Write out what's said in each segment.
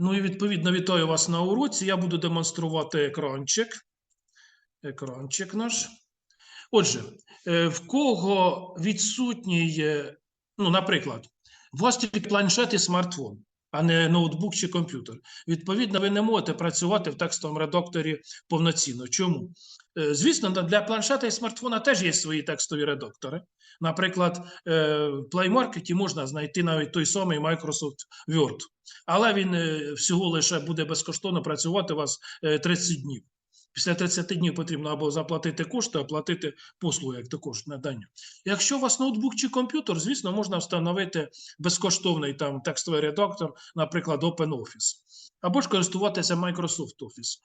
Ну і відповідно вітаю вас на уроці. Я буду демонструвати екранчик. Екранчик наш. Отже, е, в кого відсутній, е, ну, наприклад, у вас тільки планшет і смартфон, а не ноутбук чи комп'ютер. Відповідно, ви не можете працювати в текстовому редакторі повноцінно. Чому? Е, Звісно, для планшета і смартфона теж є свої текстові редактори. Наприклад, е, в Play Market можна знайти навіть той самий Microsoft Word, але він е, всього лише буде безкоштовно працювати у вас е, 30 днів. Після 30 днів потрібно або заплатити кошти, оплатити послуги, як також надання. Якщо у вас ноутбук чи комп'ютер, звісно, можна встановити безкоштовний там текстовий редактор, наприклад, OpenOffice, або ж користуватися Microsoft Office.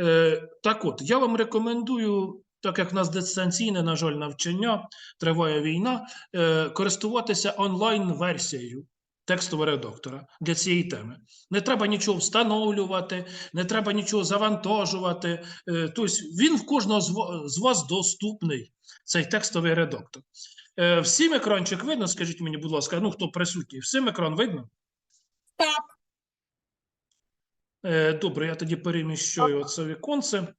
Е, так от, я вам рекомендую, так як в нас дистанційне, на жаль, навчання, триває війна, е, користуватися онлайн-версією текстового редактора для цієї теми. Не треба нічого встановлювати, не треба нічого завантажувати. Тобто він в кожного з вас доступний, цей текстовий редактор. Е, Всім екранчик видно, скажіть мені, будь ласка, ну хто присутній, всім екран видно? Так. Е, Добре, я тоді переміщую оце віконце.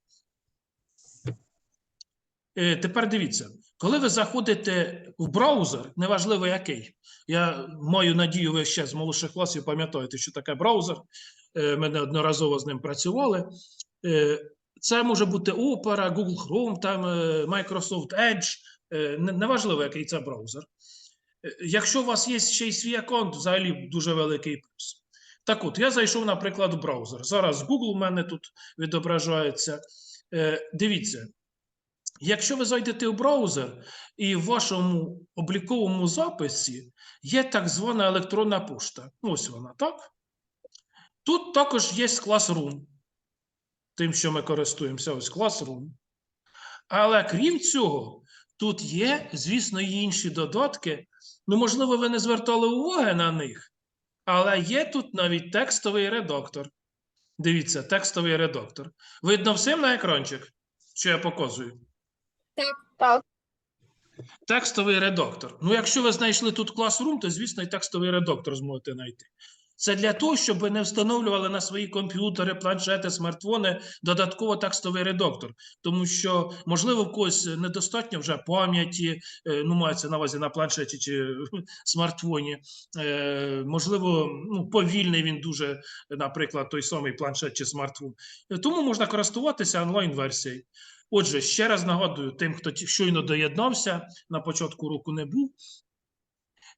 Е, Тепер дивіться, коли ви заходите в браузер, неважливо який, я маю надію, ви ще з молодших класів пам'ятаєте, що таке браузер. Е, Ми неодноразово з ним працювали. Е, Це може бути Opera, Google Chrome, там Microsoft Edge, неважливо, який це браузер. Якщо у вас є ще й свій аккаунт, взагалі дуже великий плюс. Так от, я зайшов, наприклад, в браузер. Зараз Google у мене тут відображається. Дивіться, якщо ви зайдете в браузер і в вашому обліковому записі є так звана електронна пошта. Ось вона, так? Тут також є Classroom. Тим, що ми користуємося, ось Classroom. Але крім цього, тут є, звісно, і інші додатки. Ну, можливо, ви не звертали уваги на них, але є тут навіть текстовий редактор. Дивіться, текстовий редактор. Видно всім на екранчик, що я показую? Так. Текстовий редактор. Ну, якщо ви знайшли тут класрум, то, звісно, і текстовий редактор зможете знайти. Це для того, щоб не встановлювали на свої комп'ютери, планшети, смартфони додатково текстовий редактор. Тому що, можливо, в когось недостатньо вже пам'яті, е, ну, мається на увазі на планшеті чи смартфоні. Е, Можливо, ну, повільний він дуже, наприклад, той самий планшет чи смартфон. Е, Тому можна користуватися онлайн-версією. Отже, ще раз нагадую тим, хто щойно доєднався, на початку року не був.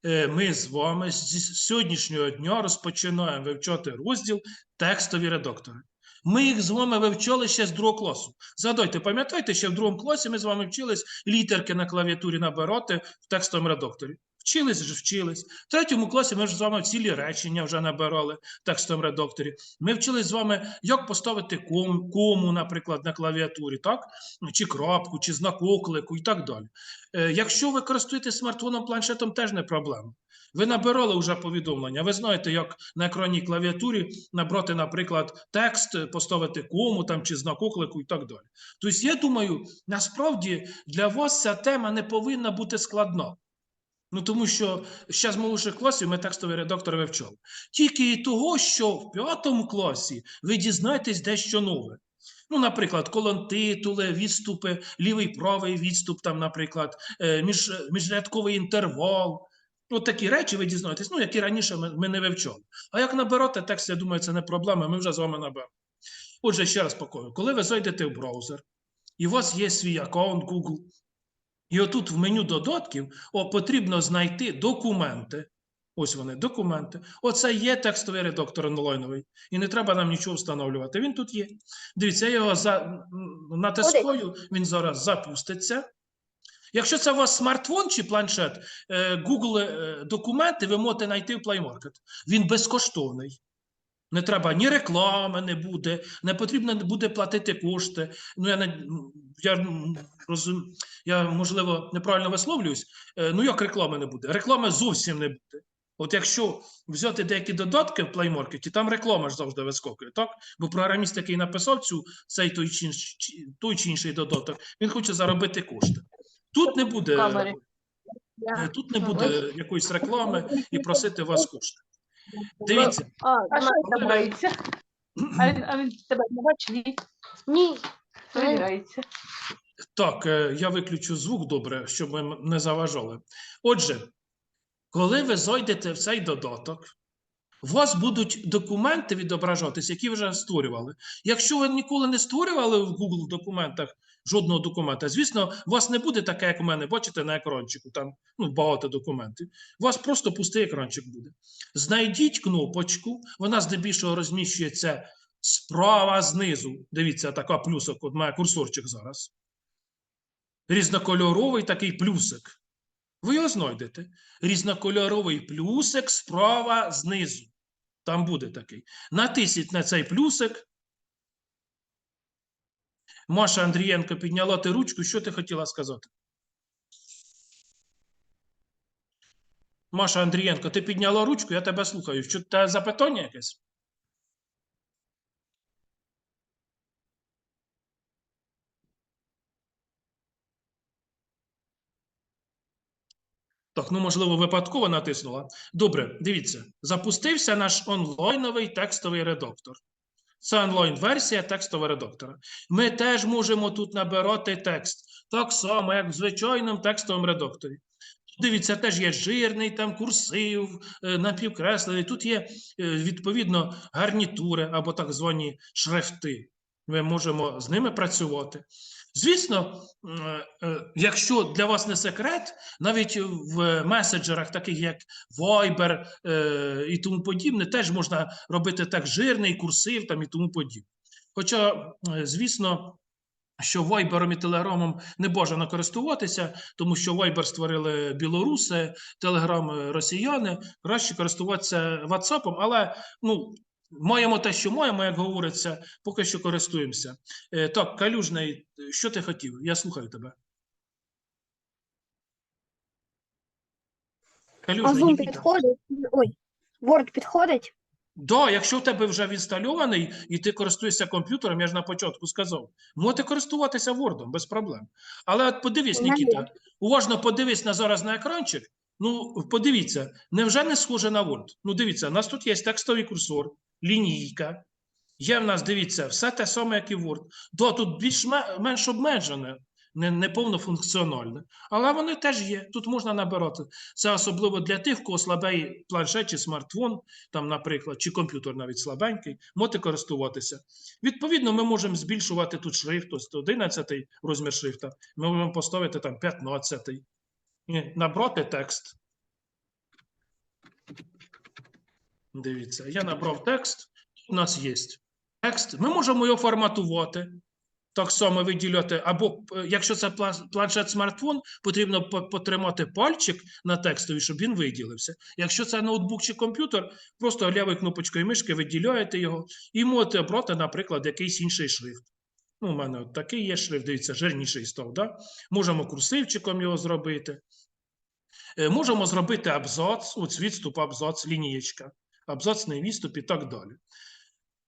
Е, Ми з вами з сьогоднішнього дня розпочинаємо вивчати розділ текстові редактори. Ми їх з вами вивчили ще з другого класу. Згадайте, пам'ятаєте, ще в другому класі ми з вами вчились літерки на клавіатурі набирати в текстовому редакторі. Вчились ж вчились. В третьому класі ми ж з вами цілі речення вже набирали в текстовому редакторі. Ми вчились з вами, як поставити ком, кому, наприклад, на клавіатурі, так? чи крапку, чи знак оклику і так далі. Е, Якщо ви користуєтесь смартфоном, планшетом, теж не проблема. Ви набирали вже повідомлення. Ви знаєте, як на екранній клавіатурі набрати, наприклад, текст, поставити кому там чи знак оклику і так далі. Тобто, я думаю, насправді для вас ця тема не повинна бути складна. Ну, тому що ще з молодших класів ми текстовий редактор вивчали. Тільки і того, що в п'ятому класі ви дізнаєтесь дещо нове. Ну, наприклад, колон титули, відступи, лівий правий відступ, там, наприклад, е, між, міжрядковий інтервал. От такі речі ви дізнаєтесь, ну, які раніше ми, ми не вивчали. А як набирати текст, я думаю, це не проблема, ми вже з вами наберемо. Отже, ще раз покою. Коли ви зайдете в браузер, і у вас є свій аккаунт Google, і отут в меню додатків о, потрібно знайти документи. Ось вони, документи. Оце є текстовий редактор онлайновий. І не треба нам нічого встановлювати. Він тут є. Дивіться, я його за... м, натискаю, він зараз запуститься. Якщо це у вас смартфон чи планшет, е, Google е, документи ви можете знайти в Play Market. Він безкоштовний. Не треба ні реклами не буде, не потрібно буде платити кошти. Ну, я, не, я, розум, я можливо, неправильно висловлююсь. Е, Ну, як реклами не буде? Реклами зовсім не буде. От якщо взяти деякі додатки в Play Market, там реклама ж завжди вискокує, так? Бо програміст, який написав цю, цей той чи, той чи інший додаток, він хоче заробити кошти. Тут не буде, е, тут не буде якоїсь реклами і просити вас кошти. Дивіться, А, А на- це боїться? А він, а він тебе не бачить? Ні. Ні. Перевіряється. так, е, я виключу звук добре, щоб м- не заважали. Отже, коли ви зайдете в цей додаток, у вас будуть документи відображатися, які ви вже створювали. Якщо ви ніколи не створювали в Google документах жодного документа, звісно, у вас не буде таке, як у мене, бачите, на екранчику, там ну, багато документів. У вас просто пустий екранчик буде. Знайдіть кнопочку, вона здебільшого розміщується справа знизу. Дивіться, така плюсок, от має курсорчик зараз. Різнокольоровий такий плюсик. Ви його знайдете. Різнокольоровий плюсик справа знизу. Там буде такий. Натисніть на цей плюсик. Маша Андрієнко підняла ти ручку. Що ти хотіла сказати? Маша Андрієнко, ти підняла ручку, я тебе слухаю. Що те запитання якесь? Так, ну можливо, випадково натиснула. Добре, дивіться, запустився наш онлайновий текстовий редактор. Це онлайн-версія текстового редактора. Ми теж можемо тут набирати текст, так само, як в звичайному текстовому редакторі. Дивіться, теж є жирний, там курсив, е, напівкреслений. Тут є е, відповідно гарнітури або так звані шрифти. Ми можемо з ними працювати. Звісно, е, якщо для вас не секрет, навіть в меседжерах, таких як Viber е, і тому подібне, теж можна робити так жирний, курсив там і тому подібне. Хоча, е, звісно, що Viber і Телеграмом не бажано користуватися, тому що Viber створили білоруси, Telegram – росіяни. Краще користуватися WhatsApp, але ну. Маємо те, що маємо, як говориться, поки що користуємося. Е, так, Калюжний, що ти хотів? Я слухаю тебе. А Калюжний, Zoom Нікіта. підходить? Ой, Word підходить? Да, якщо в тебе вже інстальований і ти користуєшся комп'ютером, я ж на початку сказав, можете користуватися Word без проблем. Але от подивись, Нікіта, уважно подивись на зараз на екранчик. Ну, подивіться, невже не схоже на Word? Ну, дивіться, у нас тут є текстовий курсор, лінійка. Є в нас, дивіться, все те саме, як і Word. Да, тут більш-менш обмежене, не, не повнофункціональне. Але вони теж є. Тут можна набирати. Це особливо для тих, в кого слабий планшет чи смартфон, там, наприклад, чи комп'ютер навіть слабенький, можете користуватися. Відповідно, ми можемо збільшувати тут шрифт, ось 11 розмір шрифта. Ми можемо поставити там 15. І набрати текст. Дивіться, я набрав текст. У нас є текст. Ми можемо його форматувати. Так само виділяти, або е, якщо це пла- планшет смартфон, потрібно потримати пальчик на текстові, щоб він виділився. Якщо це ноутбук чи комп'ютер, просто лівою кнопочкою мишки виділяєте його і можете обрати, наприклад, якийсь інший шрифт. Ну, у мене от такий є шрифт, дивіться, жирніший став. Да? Можемо курсивчиком його зробити. Е, Можемо зробити абзац, от відступ, абзац, лінієчка, абзацний відступ і так далі.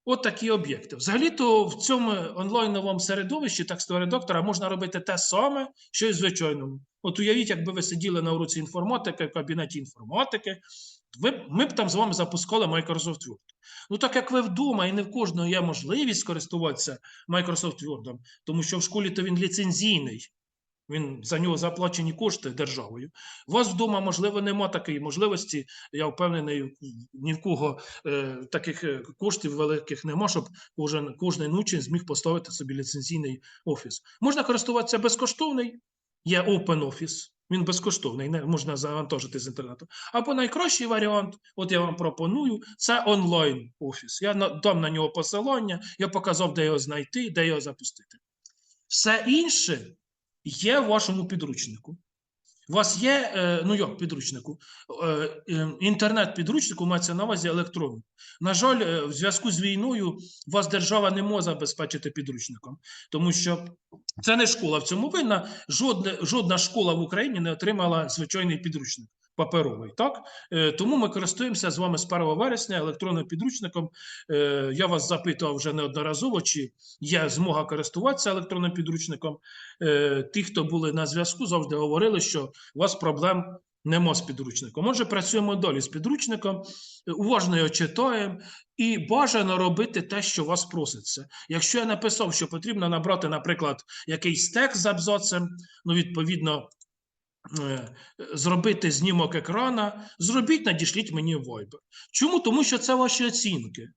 От такі об'єкти. Взагалі-то в цьому онлайновому середовищі текстового редактора можна робити те саме, що і в звичайному. От уявіть, якби ви сиділи на уроці інформатики, в кабінеті інформатики, ви, ми б там з вами запускали Microsoft Word. Ну, так як ви вдома і не в кожного є можливість користуватися Microsoft Word, тому що в школі то він ліцензійний, він за нього заплачені кошти державою. У вас вдома, можливо, нема такої можливості. Я впевнений, ні в кого е, таких е, коштів великих нема, щоб кожен, кожен учень зміг поставити собі ліцензійний офіс. Можна користуватися безкоштовний, є OpenOffice, він безкоштовний, не можна завантажити з інтернету. Або найкращий варіант, от я вам пропоную, це онлайн офіс. Я дам на нього посилання, я показав, де його знайти, де його запустити. Все інше є в вашому підручнику. У вас є, е, ну як підручнику, е, е, інтернет-підручнику мається на увазі електронний. На жаль, в зв'язку з війною вас держава не може забезпечити підручником, тому що це не школа в цьому винна. Жодна, жодна школа в Україні не отримала звичайний підручник паперовий. Так? Е, Тому ми користуємося з вами з 1 вересня електронним підручником. Е, Я вас запитував вже неодноразово, чи є змога користуватися електронним підручником. Е, Ті, хто були на зв'язку, завжди говорили, що у вас проблем Немо з підручником. Отже, працюємо далі з підручником, уважно його читаємо і бажано робити те, що вас проситься. Якщо я написав, що потрібно набрати, наприклад, якийсь текст з абзацем, ну, відповідно, зробити знімок екрана, зробіть, надішліть мені Viber. Чому? Тому що це ваші оцінки.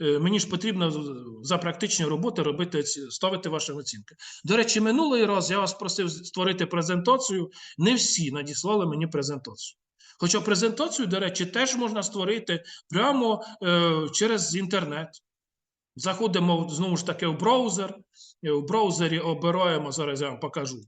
Е, Мені ж потрібно за практичні роботи робити ставити ваші оцінки. До речі, минулий раз я вас просив створити презентацію. Не всі надіслали мені презентацію. Хоча презентацію, до речі, теж можна створити прямо е, через інтернет. Заходимо знову ж таки в браузер. е, В браузері обираємо, зараз я вам покажу.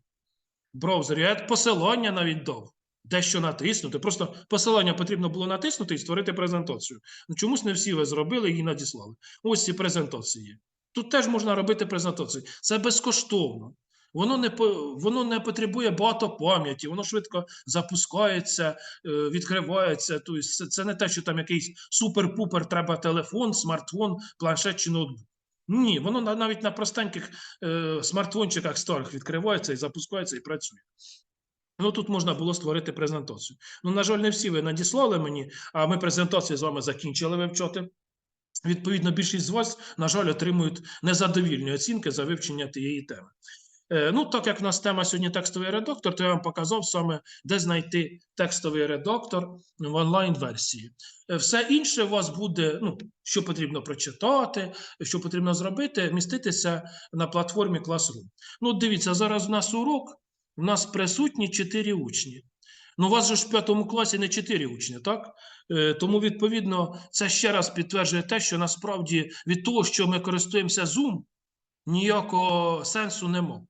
Браузері я посилання навіть дав. Дещо натиснути. Просто посилання потрібно було натиснути і створити презентацію. Ну, чомусь не всі ви зробили і надіслали. Ось ці презентації. Тут теж можна робити презентацію. Це безкоштовно. Воно не, воно не потребує багато пам'яті, воно швидко запускається, е, відкривається. Тобто це не те, що там якийсь супер-пупер треба телефон, смартфон, планшет чи ноутбук. Ні, воно навіть на простеньких е, смартфончиках старих відкривається і запускається і працює. Ну, тут можна було створити презентацію. Ну, на жаль, не всі ви надіслали мені, а ми презентацію з вами закінчили вивчати. Відповідно, більшість з вас, на жаль, отримують незадовільні оцінки за вивчення тієї теми. Е, Ну, так як в нас тема сьогодні текстовий редактор, то я вам показав саме, де знайти текстовий редактор в онлайн-версії. Е, Все інше у вас буде, ну, що потрібно прочитати, що потрібно зробити, міститися на платформі Classroom. Ну, дивіться, зараз у нас урок, у нас присутні 4 учні. Ну, у вас же ж в п'ятому класі не 4 учні, так? Е, Тому, відповідно, це ще раз підтверджує те, що насправді від того, що ми користуємося Zoom, ніякого сенсу нема.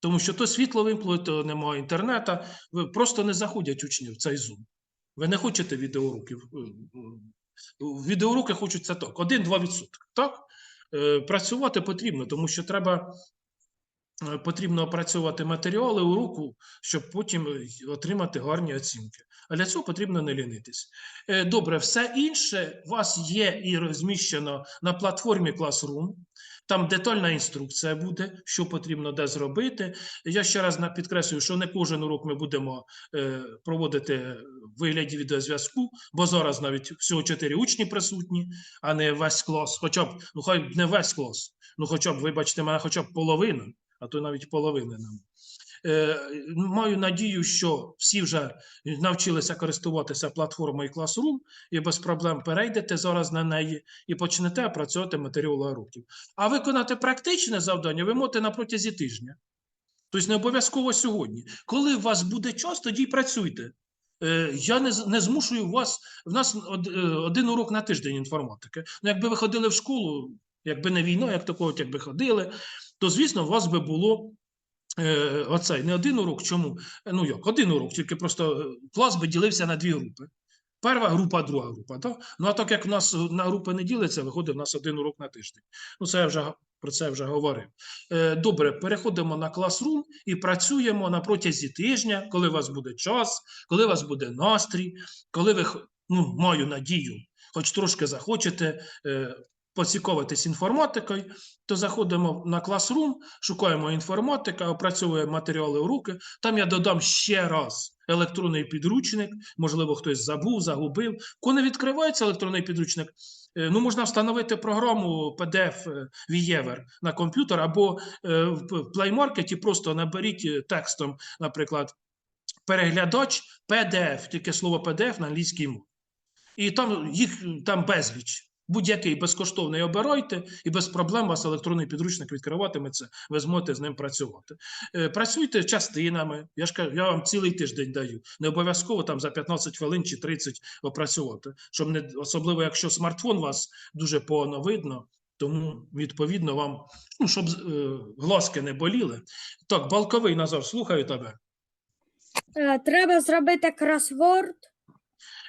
Тому що то світло вимкнули, то немає інтернету, ви просто не заходять учні в цей Zoom. Ви не хочете відеоуроків. Е, м, Відеоуроки хочуть це так, 1-2 відсотки. Так? Е, Працювати потрібно, тому що треба е, потрібно опрацьовувати матеріали уроку, щоб потім е, отримати гарні оцінки. А для цього потрібно не лінитись. Е, Добре, все інше у вас є і розміщено на платформі Classroom. Там детальна інструкція буде, що потрібно де зробити. Я ще раз підкреслюю, що не кожен урок ми будемо е, проводити в вигляді відеозв'язку, бо зараз навіть всього чотири учні присутні, а не весь клас. Хоча б, ну хай не весь клас, ну хоча б, вибачте мене, хоча б половина, а то навіть половини нам. Е, маю надію, що всі вже навчилися користуватися платформою Classroom і без проблем перейдете зараз на неї і почнете працювати матеріали уроків. А виконати практичне завдання ви можете на протязі тижня. Тобто не обов'язково сьогодні. Коли у вас буде час, тоді й працюйте. Е, Я не, не змушую вас. В нас е, один урок на тиждень інформатики. Ну, якби ви ходили в школу, якби не війна, як такого, якби ходили, то звісно, у вас би було оцей не один урок. Чому? Е, Ну як, один урок, тільки просто е, клас би ділився на дві групи. Перша група, друга група. Так? Ну а так як в нас на групи не ділиться, виходить в нас один урок на тиждень. Ну, це я вже про це вже говорив. Е, Добре, переходимо на Classroom і працюємо на протязі тижня, коли у вас буде час, коли у вас буде настрій, коли ви, ну, маю надію, хоч трошки захочете е, поцікавитись інформатикою, то заходимо на Classroom, шукаємо інформатика, опрацьовуємо матеріали уроки. Там я додам ще раз електронний підручник, можливо, хтось забув, загубив. Коли не відкривається електронний підручник, е, ну, можна встановити програму PDF е, Viewer на комп'ютер або е, в Play Market просто наберіть текстом, наприклад, переглядач PDF, тільки слово PDF на англійській мові. І там їх там безліч. Будь-який безкоштовний обирайте, і без проблем вас електронний підручник відкриватиметься, ви зможете з ним працювати. Е, Працюйте частинами. Я ж кажу, я вам цілий тиждень даю. Не обов'язково там за 15 хвилин чи 30 опрацювати. Щоб не особливо, якщо смартфон вас дуже погано видно, тому відповідно вам, ну щоб е, глазки не боліли. Так, балковий Назар, слухаю тебе. Е, Треба зробити кросворд.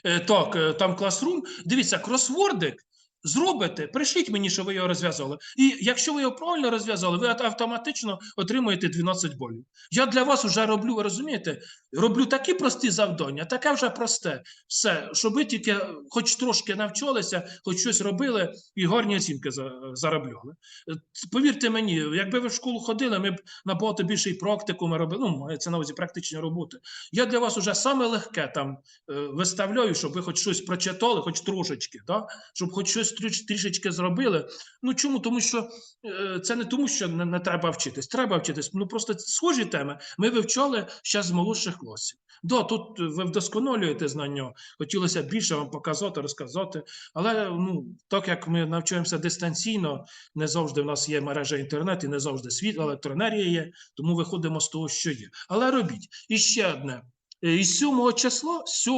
Е, Так, там класрум. Дивіться, кросвордик зробите, пришліть мені, що ви його розв'язали. І якщо ви його правильно розв'язали, ви автоматично отримуєте 12 балів. Я для вас вже роблю, розумієте, роблю такі прості завдання, таке вже просте. Все, щоб ви тільки хоч трошки навчалися, хоч щось робили і гарні оцінки заробляли. Е, Повірте мені, якби ви в школу ходили, ми б набагато більше і практикуми робили. Ну, мається на увазі практичні роботи. Я для вас уже саме легке там е, виставляю, щоб ви хоч щось прочитали, хоч трошечки, да? щоб хоч щось тріш- трішечки зробили. Ну чому? Тому що е, це не тому, що не, не треба вчитись. Треба вчитись. Ну просто схожі теми ми вивчали ще з молодших класів. Да, тут ви вдосконалюєте знання. Хотілося більше вам показати, розказати. Але ну так як ми навчаємося дистанційно, не завжди в нас є мережа інтернет і не завжди світло, електроенергія є, тому виходимо з того, що є. Але робіть. І ще одне. Е, Із 7 числа, з 7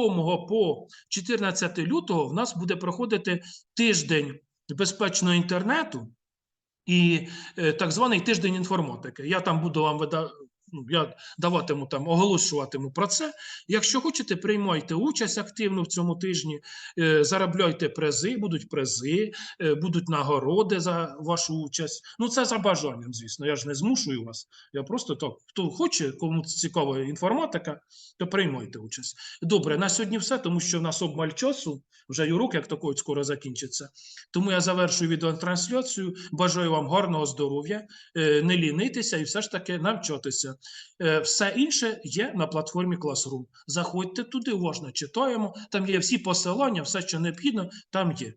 по 14 лютого, в нас буде проходити тиждень безпечного інтернету і е, так званий тиждень інформатики. Я там буду вам я даватиму там, оголошуватиму про це. Якщо хочете, приймайте участь активно в цьому тижні, е, заробляйте призи, будуть призи, е, будуть нагороди за вашу участь. Ну, це за бажанням, звісно. Я ж не змушую вас. Я просто так, хто хоче, кому цікава інформатика, то приймайте участь. Добре, на сьогодні все, тому що в нас обмаль часу, вже й урок як такий скоро закінчиться. Тому я завершую відеотрансляцію. Бажаю вам гарного здоров'я, е, не лінитися і все ж таки навчатися. Е, Все інше є на платформі Classroom. Заходьте туди, уважно читаємо. Там є всі посилання, все, що необхідно, там є.